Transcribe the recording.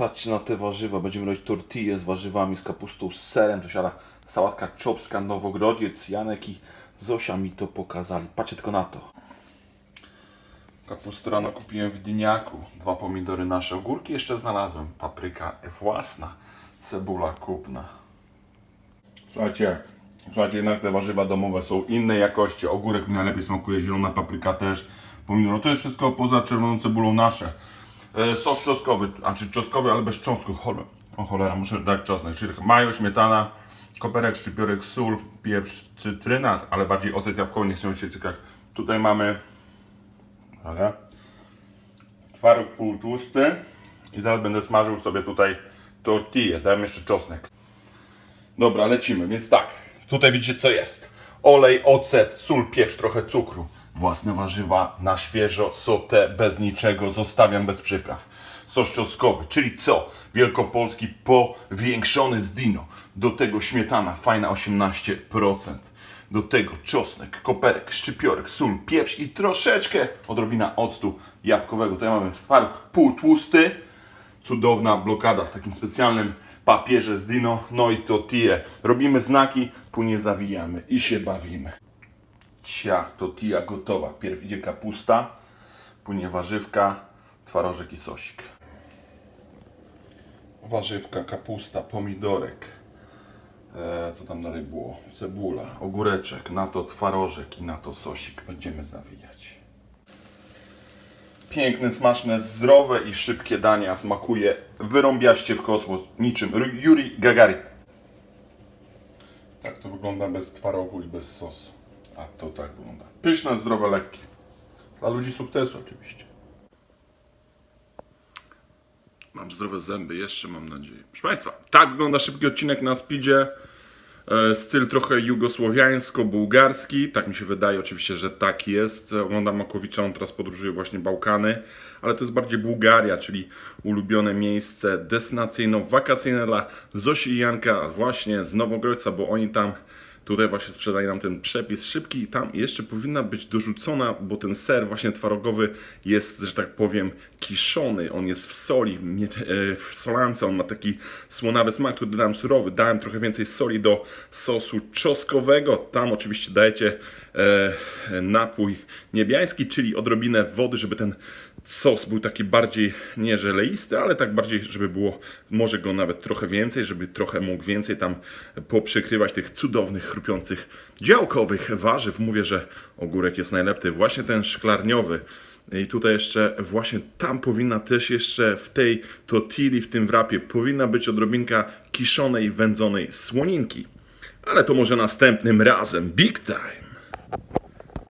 Patrzcie na te warzywa. Będziemy robić tortille z warzywami, z kapustą, z serem. Tu siada sałatka czopska, Nowogrodziec. Janek i Zosia mi to pokazali. Patrzcie tylko na to. Kapustę rano kupiłem w Dyniaku. Dwa pomidory nasze. Ogórki jeszcze znalazłem. Papryka własna. Cebula kupna. Słuchajcie, słuchajcie, jednak te warzywa domowe są innej jakości. Ogórek mi najlepiej smakuje, zielona papryka też, pomidor. To jest wszystko poza czerwoną cebulą nasze. E, sos czosnkowy, a czy czosnkowy, ale bez czosnku. Chole, o cholera, muszę dać czosnek. Czyli majo, śmietana, koperek, szczypiorek, sól, pieprz, cytryna, ale bardziej ocet jabłkowy, nie chcę się cykać. Tutaj mamy, ale twaróg półtłusty i zaraz będę smażył sobie tutaj tortillę. Dałem jeszcze czosnek. Dobra, lecimy, więc tak. Tutaj widzicie co jest. Olej, ocet, sól, pieprz, trochę cukru. Własne warzywa na świeżo, sotę, bez niczego, zostawiam bez przypraw. Sos czosnkowy, czyli co? Wielkopolski powiększony z dino. Do tego śmietana, fajna 18%. Do tego czosnek, koperek, szczypiorek, sól, pieprz i troszeczkę odrobina octu jabłkowego. Tutaj mamy twaróg półtłusty, cudowna blokada w takim specjalnym papierze z Dino, no i tortille. Robimy znaki, później zawijamy i się bawimy. Ciach, tortilla gotowa. Pierw idzie kapusta, później warzywka, twarożek i sosik. Warzywka, kapusta, pomidorek. E, co tam dalej było? Cebula, ogóreczek, na to twarożek i na to sosik. Będziemy zawijać. Piękne, smaczne, zdrowe i szybkie dania. Smakuje wyrąbiaście w kosmos niczym Yuri Gagarin. Tak to wygląda bez twarogu i bez sosu. A to tak wygląda. Pyszne, zdrowe, lekkie. Dla ludzi sukcesu oczywiście. Mam zdrowe zęby, jeszcze mam nadzieję. Proszę Państwa, tak wygląda szybki odcinek na speedzie. E, Styl trochę jugosłowiańsko-bułgarski, tak mi się wydaje oczywiście, że tak jest. Oglądam Makowicza, on teraz podróżuje właśnie Bałkany, ale to jest bardziej Bułgaria, czyli ulubione miejsce destynacyjno-wakacyjne dla Zosi i Janka właśnie z Nowogrodźca, bo oni tam Tutaj właśnie sprzedaje nam ten przepis szybki i tam jeszcze powinna być dorzucona, bo ten ser właśnie twarogowy jest, że tak powiem, kiszony. On jest w soli, e, w solance, on ma taki słonawy smak. Tu dodałem surowy, dałem trochę więcej soli do sosu czosnkowego. Tam oczywiście dajecie e, napój niebiański, czyli odrobinę wody, żeby ten sos był taki bardziej nie że leisty, ale tak bardziej, żeby było może go nawet trochę więcej, żeby trochę mógł więcej tam poprzykrywać tych cudownych, chrupiących działkowych warzyw. Mówię, że ogórek jest najlepszy, właśnie ten szklarniowy. I tutaj jeszcze właśnie tam powinna też jeszcze w tej tortilli, w tym wrapie powinna być odrobinka kiszonej, wędzonej słoninki. Ale to może następnym razem. Big time!